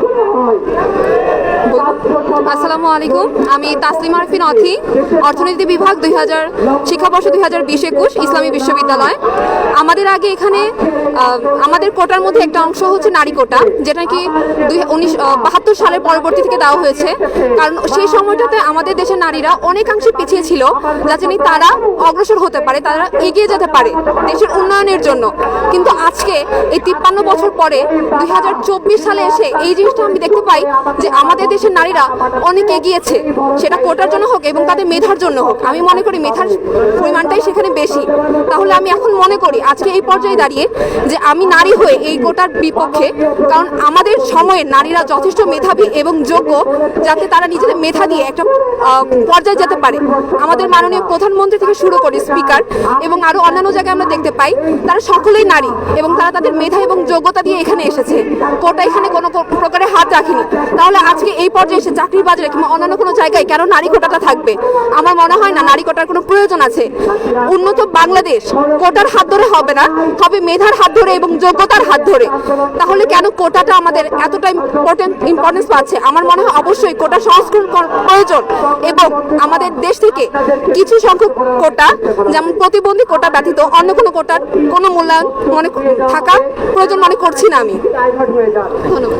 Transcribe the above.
মনে হয়। আসসালামু আলাইকুম। আমি তাসলিমা আরফিন অথি, অর্থনীতি বিভাগ দুই হাজার, শিক্ষাবর্ষ দুই হাজার বিশ একুশ, ইসলামী বিশ্ববিদ্যালয়। আমাদের আগে এখানে আমাদের কোটার মধ্যে একটা অংশ হচ্ছে নারী কোটা, যেটা কি দুই, উনিশ বাহাত্তর সালের পরবর্তী থেকে দেওয়া হয়েছে। কারণ সেই সময়টাতে আমাদের দেশের নারীরা অনেকাংশে পিছিয়ে ছিল, যাতে তারা অগ্রসর হতে পারে, তারা এগিয়ে যেতে পারে দেশের উন্নয়নের জন্য। কিন্তু আজকে এই তিপ্পান্ন বছর পরে দুই হাজার চব্বিশ সালে এসে এই জিনিসটা আমি দেখতে পাই যে আমাদের দেশের নারীরা অনেক এগিয়েছে। সেটা কোটার জন্য হোক এবং তাদের মেধার জন্য হোক। আমি মনে করি মেধার পরিমাণটাই সেখানে বেশি। তাহলে আমি এখন মনে করি আজকে এই পর্যায়ে দাঁড়িয়ে যে আমি নারী হয়ে এই কোটার বিপক্ষে, কারণ আমাদের সময়ে নারীরা যথেষ্ট মেধাবী এবং যোগ্য, যাতে তারা নিজেদের মেধা দিয়ে একটা পর্যায়ে যেতে পারে। আমাদের মাননীয় প্রধানমন্ত্রী থেকে শুরু করে স্পিকার এবং আরও অন্যান্য জায়গায় আমরা দেখতে পাই, তারা সকলেই নারী এবং তারা তাদের মেধা এবং যোগ্যতা দিয়ে এখানে এসেছে। কোটা এখানে কোনো প্রকারে হাত রাখেনি। তাহলে আজকে এই পর্যায়ে এসে চাকরির বাজারে কিংবা অন্যান্য কোনো জায়গায় কেন নারী কোটাটা থাকবে? আমার মনে হয় না, নারী কোটার কোনো প্রয়োজন আছে। উন্নত বাংলাদেশ কোটার হাত ধরে হবে না, হবে মেধার হাত ধরে এবং যোগ্যতার হাত ধরে। তাহলে কেন কোটাটা আমাদের এতটা ইম্পর্টেন্ট ইম্পর্টেন্স পাচ্ছে? আমার মনে হয় অবশ্যই কোটা সংস্করণ প্রয়োজন এবং আমাদের দেশ থেকে কিছু সংখ্যক কোটা, যেমন প্রতিবন্ধী কোটা ব্যতীত অন্য কোনো কোটার কোনো মূল্যায়ন মনে থাকা প্রয়োজন মনে করছি না আমি। ধন্যবাদ।